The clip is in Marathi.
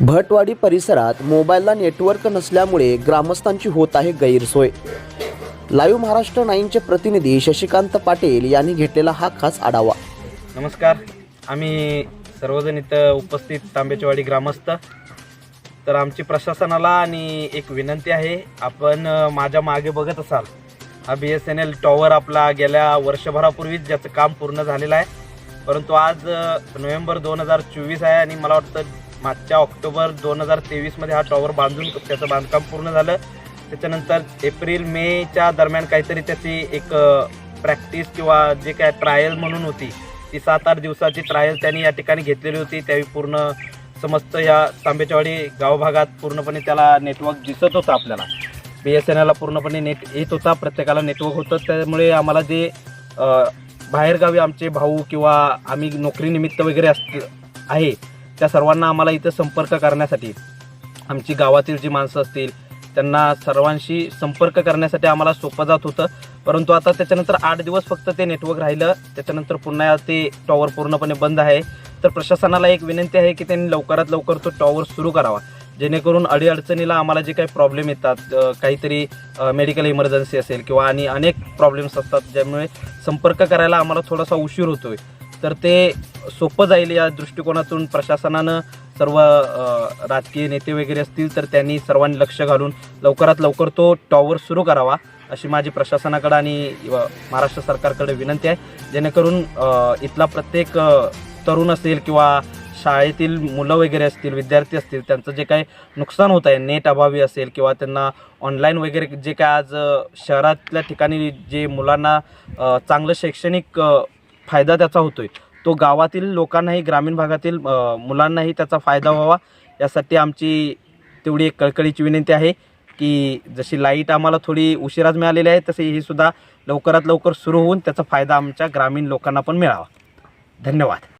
भटवाडी परिसरात मोबाईलला नेटवर्क नसल्यामुळे ग्रामस्थांची होत आहे गैरसोय. लाईव्ह महाराष्ट्र नाईनचे प्रतिनिधी शशिकांत पाटील यांनी घेतलेला हा खास आढावा. नमस्कार. आम्ही सर्वजण इथं उपस्थित तांबेचेवाडी ग्रामस्थ. तर आमची प्रशासनाला आणि एक विनंती आहे आपण माझ्या मागे बघत असाल हा B S N L tower आपला गेल्या वर्षभरापूर्वीच ज्याचं काम पूर्ण झालेलं आहे. परंतु आज नोव्हेंबर दोन हजार चोवीस आहे आणि मला वाटतं मागच्या ऑक्टोबर दोन हजार तेवीसमध्ये हा टॉवर बांधून त्याचं बांधकाम पूर्ण झालं. त्याच्यानंतर एप्रिल मेच्या दरम्यान काहीतरी त्याची एक प्रॅक्टिस किंवा जे काय ट्रायल म्हणून होती ती सात आठ दिवसाची ट्रायल त्यांनी या ठिकाणी घेतलेली होती. त्यावेळी पूर्ण समस्त या तांबेचवाडी गावभागात पूर्णपणे त्याला नेटवर्क दिसत होतं आपल्याला. बी एस एन एलला पूर्णपणे नेट येत होता प्रत्येकाला नेटवर्क होतं. त्यामुळे आम्हाला जे बाहेरगावी आमचे भाऊ किंवा आम्ही नोकरीनिमित्त वगैरे असत आहे त्या सर्वांना आम्हाला इथं संपर्क करण्यासाठी आमची गावातील जी माणसं असतील त्यांना सर्वांशी संपर्क करण्यासाठी आम्हाला सोपं जात होतं. परंतु आता त्याच्यानंतर आठ दिवस फक्त ते नेटवर्क राहिलं. त्याच्यानंतर पुन्हा ते टॉवर पूर्णपणे बंद आहे. तर प्रशासनाला एक विनंती आहे की त्यांनी लवकरात लवकर तो टॉवर सुरू करावा. जेणेकरून अडीअडचणीला आम्हाला जे काही प्रॉब्लेम येतात काहीतरी मेडिकल इमर्जन्सी असेल किंवा आणि अनेक प्रॉब्लेम्स असतात ज्यामुळे संपर्क करायला आम्हाला थोडासा उशीर होतो आहे तर ते सोपं जाईल या दृष्टिकोनातून. प्रशासनानं सर्व राजकीय नेते वगैरे असतील तर त्यांनी सर्वांनी लक्ष घालून लवकरात लवकर तो टॉवर सुरू करावा अशी माझी प्रशासनाकडे आणि महाराष्ट्र सरकारकडे विनंती आहे. जेणेकरून इथला प्रत्येक तरुण असेल किंवा शाळेतील मुलं वगैरे असतील विद्यार्थी असतील त्यांचं जे काही नुकसान होत आहे नेट अभावी असेल किंवा त्यांना ऑनलाईन वगैरे जे काय आज शहरातल्या ठिकाणी जे मुलांना चांगलं शैक्षणिक फायदा त्याचा होतोय. तो गावातील लोकांनाही ग्रामीण भागातील मुलांनाही त्याचा फायदा व्हावा. यासाठी आमची तेवढी एक कळकळीची विनंती आहे की जशी लाइट आम्हाला थोडी उशिराच मिळालेली आहे तसे ही सुद्धा लवकरात लवकर सुरू होऊन त्याचा फायदा आमच्या ग्रामीण लोकांना पण मिळावा. धन्यवाद.